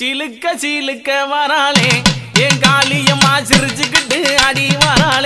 சிலுக்க சிலுக்க வராளே. என் காளியம்மா சிரிச்சுக்கிட்டு அடி வராளே.